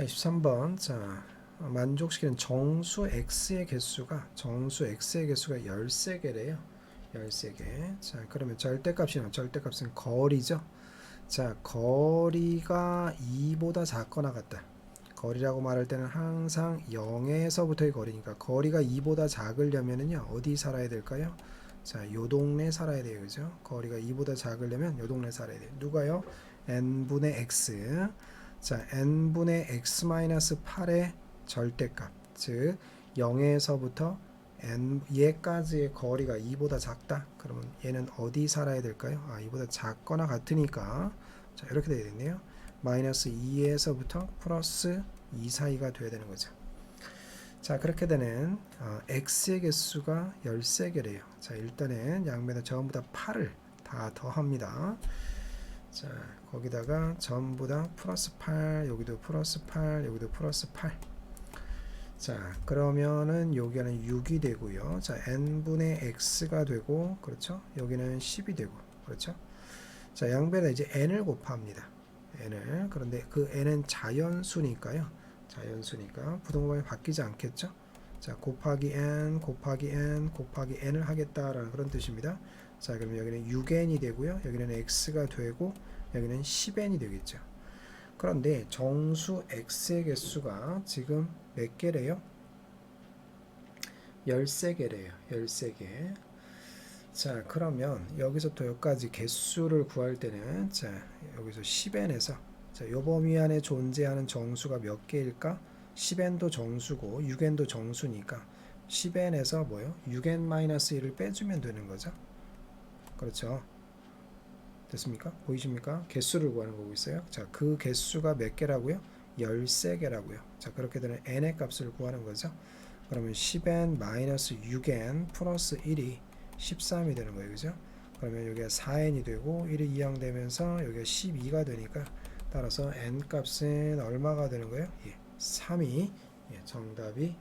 자, 23번. 자, 만족시키는 정수 x의 개수가 정수 x의 개수가 13개래요. 13개. 자, 그러면 절대값이 나 절대값은 거리죠. 자, 거리가 2보다 작거나 같다. 거리라고 말할 때는 항상 0에서부터의 거리니까 거리가 2보다 작으려면은요. 어디 살아야 될까요? 자, 요 동네 살아야 돼요. 그죠? 거리가 2보다 작으려면 요 동네 살아야 돼요. 누가요? n분의 x. 자, n분의 x-8의 절대값. 즉 0에서부터 n 얘까지의 거리가 2보다 작다. 그러면 얘는 어디 살아야 될까요? 아, 2보다 작거나 같으니까 자, 이렇게 되네요. 마이너스 2에서부터 플러스 2 사이가 돼야 되는 거죠. 자 그렇게 되는 어, x의 개수가 13개래요. 자 일단은 양면에 전부 다 8을 다 더합니다. 자 거기다가 전부 다 플러스 8 여기도 플러스 8 여기도 플러스 8. 자 그러면은 여기는 6이 되고요. 자 n분의 x가 되고 그렇죠. 여기는 10이 되고 그렇죠. 자 양변에 이제 n을 곱합니다. n을 그런데 그 n은 자연수니까요. 자연수니까 부동반이 바뀌지 않겠죠. 자 곱하기 n 곱하기 n 곱하기 n을 하겠다라는 그런 뜻입니다. 자 그러면 여기는 6n이 되고요. 여기는 x가 되고 여기는 10n이 되겠죠. 그런데 정수 x의 개수가 지금 몇 개래요? 13개래요. 13개. 자 그러면 여기서부터 여기까지 개수를 구할 때는 자 여기서 10n에서 자, 요 범위 안에 존재하는 정수가 몇 개일까? 10n도 정수고 6n도 정수니까 10n에서 뭐요? 6n-1을 빼주면 되는 거죠. 그렇죠. 됐습니까? 보이십니까? 개수를 구하는 거고 있어요. 자, 그 개수가 몇 개라고요? 13개라고요. 자, 그렇게 되는 n의 값을 구하는 거죠. 그러면 10n-6n 플러스 1이 13이 되는 거예요. 그죠? 그러면 여기가 4n이 되고 1이 이항되면서 여기가 12가 되니까 따라서 n 값은 얼마가 되는 거예요? 예, 3이 예, 정답이